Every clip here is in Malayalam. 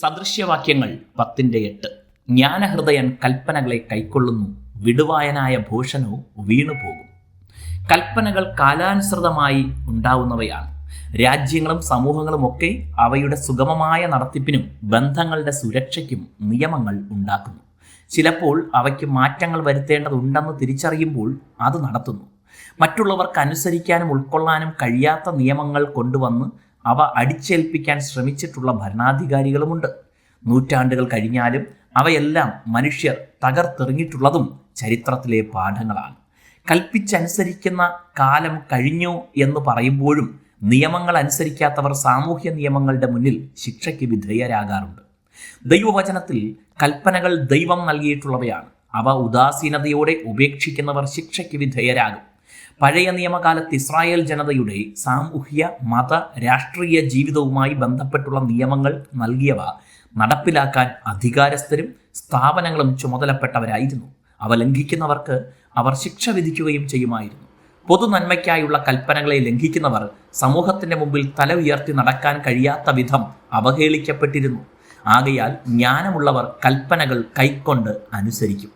സദൃശ്യവാക്യങ്ങൾ പത്തിന്റെ എട്ട്. ജ്ഞാനഹൃദയൻ കൽപ്പനകളെ കൈക്കൊള്ളുന്നു വിടുവായനായ ഭൂഷണോ വീണുപോകും. കൽപ്പനകൾ കാലാനുസൃതമായി ഉണ്ടാവുന്നവയാണ്. രാജ്യങ്ങളും സമൂഹങ്ങളും ഒക്കെ അവയുടെ സുഗമമായ നടത്തിപ്പിനും ബന്ധങ്ങളുടെ സുരക്ഷയ്ക്കും നിയമങ്ങൾ ഉണ്ടാക്കുന്നു. ചിലപ്പോൾ അവയ്ക്ക് മാറ്റങ്ങൾ വരുത്തേണ്ടതുണ്ടെന്ന് തിരിച്ചറിയുമ്പോൾ അത് നടത്തുന്നു. മറ്റുള്ളവർക്ക് അനുസരിക്കാനും ഉൾക്കൊള്ളാനും കഴിയാത്ത നിയമങ്ങൾ കൊണ്ടുവന്ന് അവ അടിച്ചേൽപ്പിക്കാൻ ശ്രമിച്ചിട്ടുള്ള ഭരണാധികാരികളുമുണ്ട്. നൂറ്റാണ്ടുകൾ കഴിഞ്ഞാലും അവയെല്ലാം മനുഷ്യർ തകർത്തെറിഞ്ഞിട്ടുള്ളതും ചരിത്രത്തിലെ പാഠങ്ങളാണ്. കൽപ്പിച്ചനുസരിക്കുന്ന കാലം കഴിഞ്ഞു എന്ന് പറയുമ്പോഴും നിയമങ്ങൾ അനുസരിക്കാത്തവർ സാമൂഹ്യ നിയമങ്ങളുടെ മുന്നിൽ ശിക്ഷയ്ക്ക് വിധേയരാകാറുണ്ട്. ദൈവവചനത്തിൽ കൽപ്പനകൾ ദൈവം നൽകിയിട്ടുള്ളവയാണ്. അവ ഉദാസീനതയോടെ ഉപേക്ഷിക്കുന്നവർ ശിക്ഷയ്ക്ക് വിധേയരാകും. പഴയ നിയമകാലത്ത് ഇസ്രായേൽ ജനതയുടെ സാമൂഹ്യ മത രാഷ്ട്രീയ ജീവിതവുമായി ബന്ധപ്പെട്ടുള്ള നിയമങ്ങൾ നൽകിയവ നടപ്പിലാക്കാൻ അധികാരസ്ഥരും സ്ഥാപനങ്ങളും ചുമതലപ്പെട്ടവരായിരുന്നു. അവ ലംഘിക്കുന്നവർക്ക് അവർ ശിക്ഷ വിധിക്കുകയും ചെയ്യുമായിരുന്നു. പൊതു നന്മയ്ക്കായുള്ള കൽപ്പനകളെ ലംഘിക്കുന്നവർ സമൂഹത്തിന്റെ മുമ്പിൽ തല ഉയർത്തി നടക്കാൻ കഴിയാത്ത വിധം അവഹേളിക്കപ്പെട്ടിരുന്നു. ആകയാൽ ജ്ഞാനമുള്ളവർ കൽപ്പനകൾ കൈക്കൊണ്ട് അനുസരിക്കും.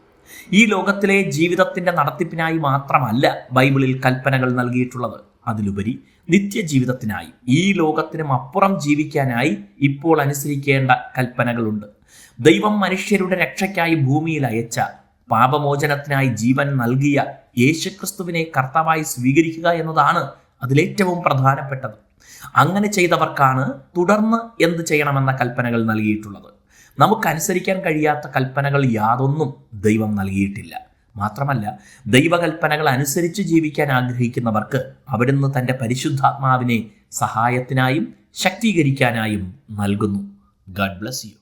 ഈ ലോകത്തിലെ ജീവിതത്തിന്റെ നടത്തിപ്പിനായി മാത്രമല്ല ബൈബിളിൽ കൽപ്പനകൾ നൽകിയിട്ടുള്ളത്. അതിലുപരി നിത്യജീവിതത്തിനായി ഈ ലോകത്തിനും അപ്പുറം ജീവിക്കാനായി ഇപ്പോൾ അനുസരിക്കേണ്ട കൽപ്പനകളുണ്ട്. ദൈവം മനുഷ്യരുടെ രക്ഷയ്ക്കായി ഭൂമിയിൽ അയച്ച പാപമോചനത്തിനായി ജീവൻ നൽകിയ യേശുക്രിസ്തുവിനെ കർത്താവായി സ്വീകരിക്കുക എന്നതാണ് അതിലേറ്റവും പ്രധാനപ്പെട്ടത്. അങ്ങനെ ചെയ്തവർക്കാണ് തുടർന്ന് എന്ത് ചെയ്യണമെന്ന കൽപ്പനകൾ നൽകിയിട്ടുള്ളത്. നമുക്കനുസരിക്കാൻ കഴിയാത്ത കൽപ്പനകൾ യാതൊന്നും ദൈവം നൽകിയിട്ടില്ല. മാത്രമല്ല ദൈവകൽപ്പനകൾ അനുസരിച്ച് ജീവിക്കാൻ ആഗ്രഹിക്കുന്നവർക്ക് അവിടുന്ന് തന്റെ പരിശുദ്ധാത്മാവിനെ സഹായത്തിനായും ശക്തീകരിക്കാനായും നൽകുന്നു. God bless you